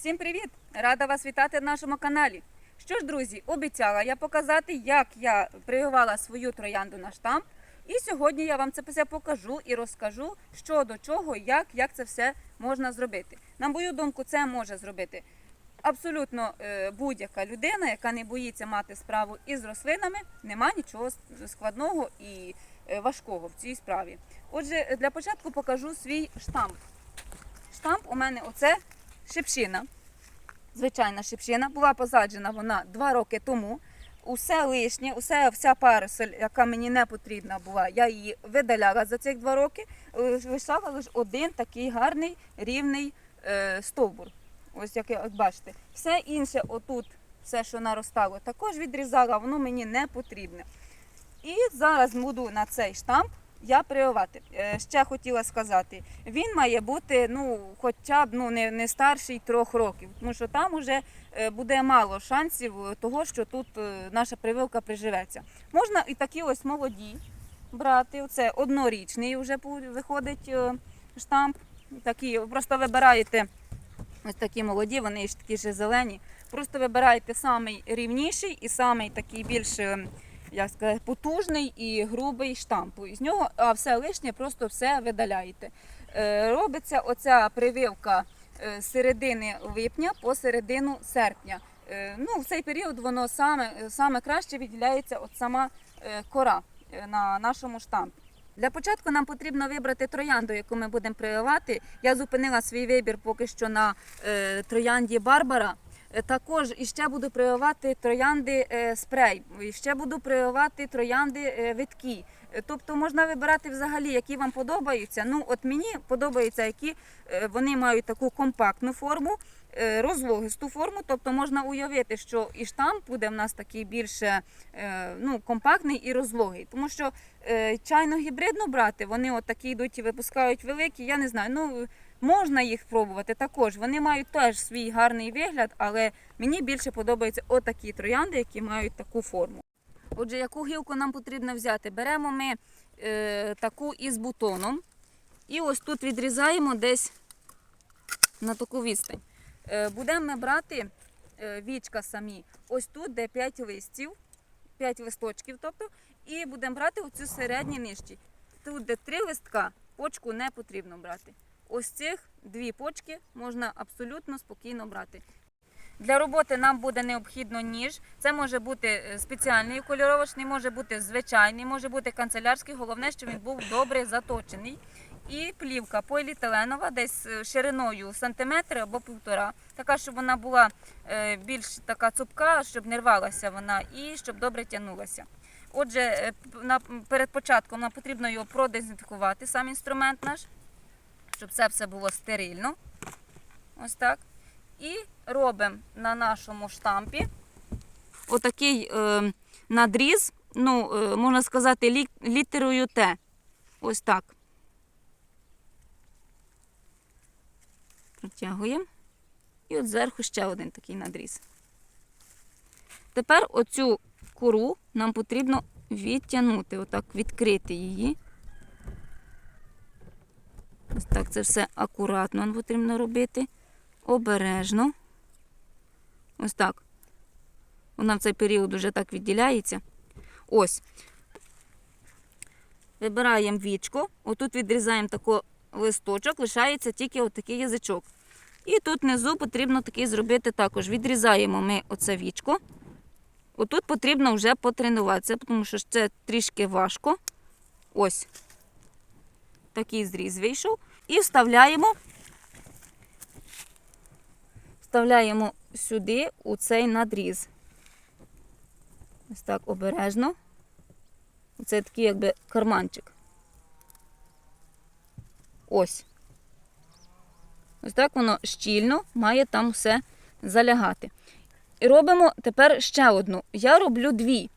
Всім привіт! Рада вас вітати на нашому каналі. Що ж, друзі, обіцяла я показати, як я прививала свою троянду на штамп. І сьогодні я вам це все покажу і розкажу, що до чого, як, як це все можна зробити. На мою думку, це може зробити абсолютно е, будь-яка людина, яка не боїться мати справу із рослинами. Нема нічого складного і е, важкого в цій справі. Отже, для початку покажу свій штамп. Штамп у мене оце шипшина. Звичайна шипшина. Була посаджена вона два роки тому. Усе лишнє, усе, вся парусель, яка мені не потрібна була, я її видаляла за цих два роки. Лиш- Лишала лише один такий гарний рівний е, стовбур. Ось як, як бачите. Все інше, отут, все, що наростало, також відрізала, воно мені не потрібне. І зараз буду на цей штамп я прививати. Е, Ще хотіла сказати, він має бути ну, хоча б ну, не, не старший трьох років, тому що там вже е, буде мало шансів того, що тут е, наша прививка приживеться. Можна і такі ось молоді брати. Це однорічний вже виходить штамп. Такі, просто вибираєте ось такі молоді, вони ж такі ж зелені. Просто вибираєте самий рівніший і самий такий більш як сказати, потужний і грубий штамп. Із нього, а все лишнє просто все видаляєте. Е, Робиться оця прививка е, з середини липня по середину серпня. Е, Ну, в цей період воно саме, саме краще відділяється от сама кора на нашому штампі. Для початку нам потрібно вибрати троянду, яку ми будемо прививати. Я зупинила свій вибір поки що на троянді Барбара. Е, Також іще буду прививати троянди е, спрей, і ще буду прививати троянди е, виткі. Е, Тобто можна вибирати взагалі, які вам подобаються. Ну, от мені подобаються, які вони мають таку компактну форму, розлогисту форму. Тобто можна уявити, що і штамп буде в нас такий більше ну, компактний і розлогий. Тому що чайно гібридно брати, вони от такі йдуть і випускають великі. Я не знаю. Ну можна їх пробувати також. Вони мають теж свій гарний вигляд, але мені більше подобаються отакі троянди, які мають таку форму. Отже, яку гілку нам потрібно взяти? Беремо ми е, таку із бутоном. І ось тут відрізаємо десь на таку відстань. Е, будемо ми брати е, вічка самі. Ось тут, де 5 листів, 5 листочків, тобто, і будемо брати оцю середні нижчі. Тут, де 3 листка, почку не потрібно брати. Ось цих дві почки можна абсолютно спокійно брати. Для роботи нам буде необхідно ніж. Це може бути е, спеціальний кольоровочний, може бути звичайний, може бути канцелярський. Головне, щоб він був добре заточений. І плівка поліетиленова, десь е, шириною сантиметр або півтора. Така, щоб вона була е, більш така цупка, щоб не рвалася вона і щоб добре тягнулася. Отже, перед початком нам потрібно його продезінфікувати, сам інструмент наш, щоб це все було стерильно. Ось так. І робимо на нашому штампі отакий е, надріз, ну, е, можна сказати, лі, літерою Т. Ось так. Протягуємо. І от зверху ще один такий надріз. Тепер оцю кору нам потрібно відтягнути, отак відкрити її. Ось так це все акуратно потрібно робити. Обережно. Ось так. Вона в цей період вже так відділяється. Ось. Вибираємо вічку. Отут відрізаємо такий листочок, лишається тільки отакий язичок. І тут внизу потрібно такий зробити також. Відрізаємо ми оце вічко. Отут потрібно вже потренуватися, тому що це трішки важко. Ось. Такий зріз вийшов. І вставляємо вставляємо сюди у цей надріз. Ось так обережно. Це такий якби карманчик. Ось. Ось так воно щільно має там все залягати. І робимо тепер ще одну. Я роблю дві.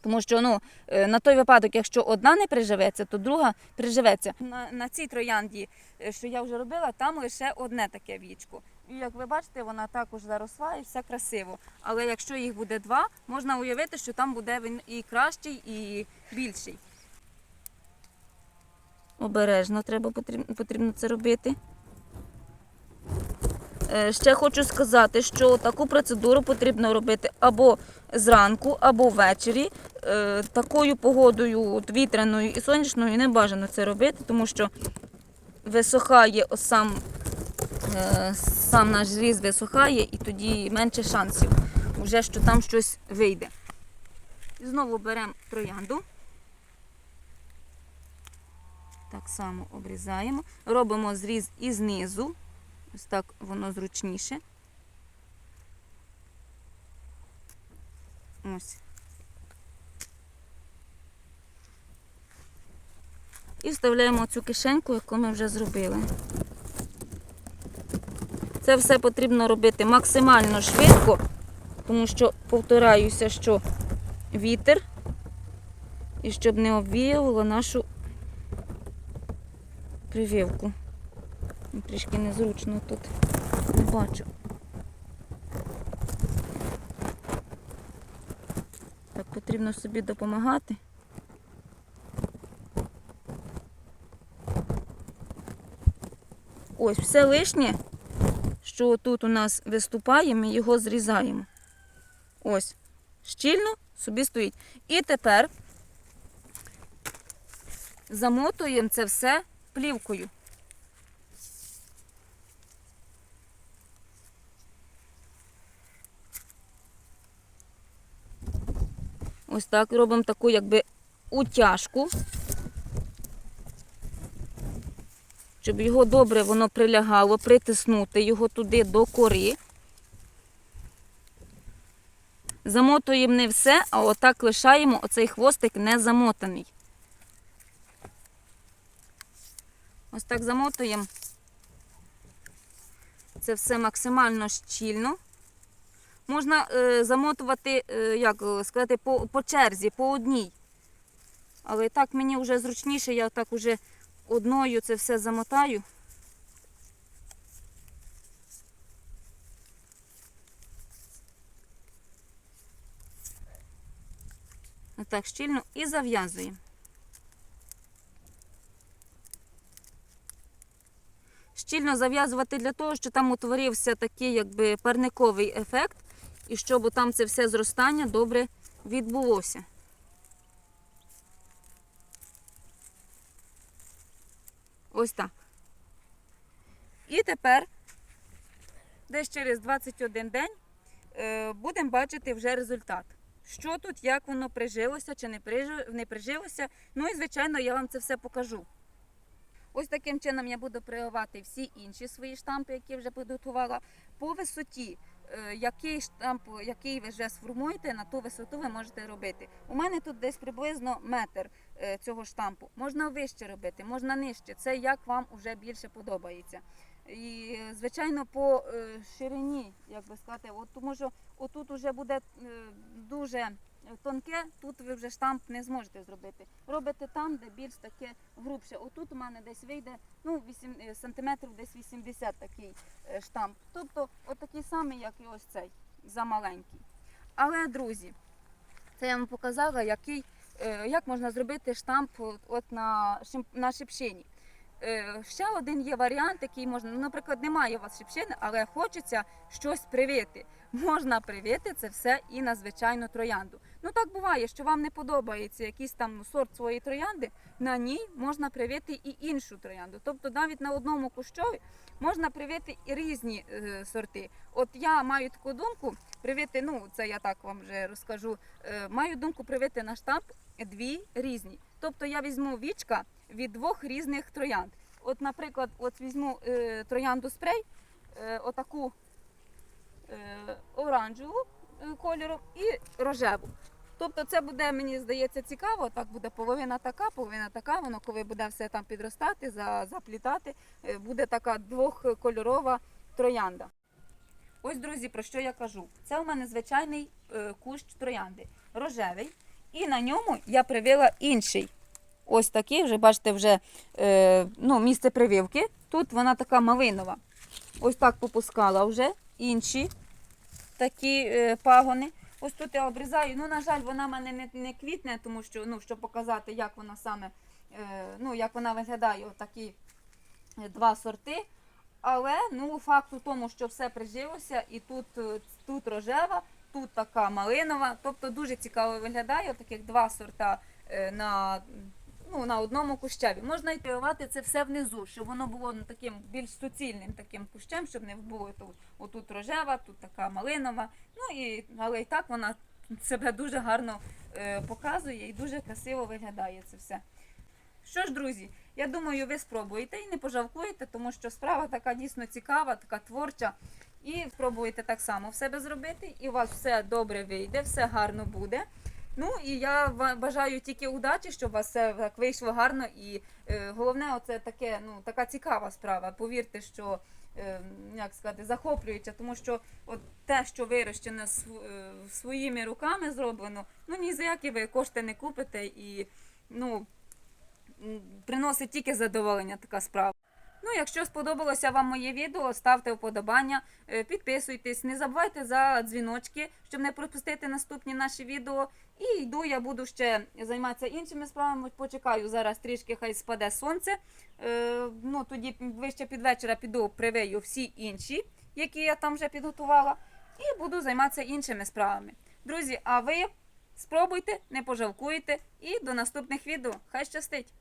Тому що ну, е, на той випадок, якщо одна не приживеться, то друга приживеться. На, на цій троянді, е, що я вже робила, там лише одне таке вічко. І як ви бачите, вона також заросла і все красиво. Але якщо їх буде два, можна уявити, що там буде він і кращий, і більший. Обережно треба потрібно, потрібно це робити. Е, Ще хочу сказати, що таку процедуру потрібно робити або зранку, або ввечері. Е, Такою погодою, от вітряною і сонячною, не бажано це робити, тому що висохає сам, е, сам наш зріз висохає, і тоді менше шансів, вже що там щось вийде. Знову беремо троянду. Так само обрізаємо. Робимо зріз і знизу. Ось так воно зручніше. Ось. І вставляємо цю кишеньку, яку ми вже зробили. Це все потрібно робити максимально швидко, тому що повторяюся, що вітер, і щоб не обвіювало нашу прививку. Трішки незручно тут. Не бачу. Так, потрібно собі допомагати. Ось, все лишнє, що тут у нас виступає, ми його зрізаємо. Ось, щільно собі стоїть. І тепер замотуємо це все плівкою. Ось так робимо таку якби утяжку, щоб його добре воно прилягало, притиснути його туди до кори. Замотуємо не все, а отак лишаємо оцей хвостик не замотаний. Ось так замотуємо. Це все максимально щільно. Можна е, замотувати, е, як сказати, по, по черзі, по одній. Але так мені вже зручніше, я так уже одною це все замотаю. Отак щільно і зав'язуємо. Щільно зав'язувати для того, щоб там утворився такий якби парниковий ефект, і щоб там це все зростання добре відбулося. Ось так. І тепер, десь через 21 день, е, будемо бачити вже результат. Що тут, як воно прижилося чи не прижилося. Ну і, звичайно, я вам це все покажу. Ось таким чином я буду прививати всі інші свої штампи, які вже підготувала. По висоті, е, який штамп, який ви вже сформуєте, на ту висоту ви можете робити. У мене тут десь приблизно метр цього штампу. Можна вище робити, можна нижче. Це як вам вже більше подобається. І, е, звичайно, по е, ширині, як би сказати, от, тому що отут вже буде е, дуже тонке, тут ви вже штамп не зможете зробити. Робите там, де більш таке грубше. Отут у мене десь вийде ну, 8 е, сантиметрів, десь 80 такий е, штамп. Тобто отакий самий, як і ось цей, замаленький. Але, друзі, це я вам показала, який, е, як можна зробити штамп от, на, на шипшині. Е, Ще один є варіант, який можна, ну, наприклад, немає у вас шипшини, але хочеться щось привити. Можна привити це все і на звичайну троянду. Ну так буває, що вам не подобається якийсь там сорт своєї троянди, на ній можна привити і іншу троянду. Тобто навіть на одному кущові можна привити і різні е, сорти. От я маю таку думку привити, ну це я так вам вже розкажу. Е, маю думку привити на штамп дві різні. Тобто я візьму вічка від двох різних троянд. От, наприклад, от візьму е, троянду спрей, е, отаку е, оранжеву е, кольору і рожеву. Тобто це буде, мені здається, цікаво. Так буде половина така, половина така. Воно коли буде все там підростати, за- заплітати, е, буде така двохкольорова троянда. Ось, друзі, про що я кажу. Це у мене звичайний е, кущ троянди, рожевий. І на ньому я привила інший. Ось такий, вже бачите, вже е, ну, місце прививки. Тут вона така малинова. Ось так попускала вже інші такі е, пагони. Ось тут я обрізаю. Ну, на жаль, вона в мене не, не квітне, тому що, ну, щоб показати, як вона саме, е, ну, як вона виглядає, отакі е, два сорти. Але ну факт у тому, що все прижилося, і тут, е, тут рожева, тут така малинова. Тобто дуже цікаво виглядає. Таких два сорта е, на, ну, на одному кущеві. Можна і тривати це все внизу, щоб воно було ну, таким більш суцільним таким кущем, щоб не було тут, отут рожева, тут така малинова. Ну і але і так вона себе дуже гарно е, показує і дуже красиво виглядає це все. Що ж, друзі, я думаю, ви спробуєте і не пожалкуєте, тому що справа така дійсно цікава, така творча. І спробуєте так само в себе зробити, і у вас все добре вийде, все гарно буде. Ну і я бажаю тільки удачі, щоб у вас все так вийшло гарно. І е, головне, оце таке, ну така цікава справа. Повірте, що е, як сказати, захоплюється, тому що от те, що вирощене е, своїми руками зроблено, ну ні за які ви кошти не купите і ну приносить тільки задоволення така справа. Ну, якщо сподобалося вам моє відео, ставте вподобання, е, підписуйтесь, не забувайте за дзвіночки, щоб не пропустити наступні наші відео. І йду, я буду ще займатися іншими справами. Почекаю зараз трішки, хай спаде сонце. Е, ну, тоді вище під вечора піду привию всі інші, які я там вже підготувала, і буду займатися іншими справами. Друзі, а ви спробуйте, не пожалкуєте, і до наступних відео. Хай щастить!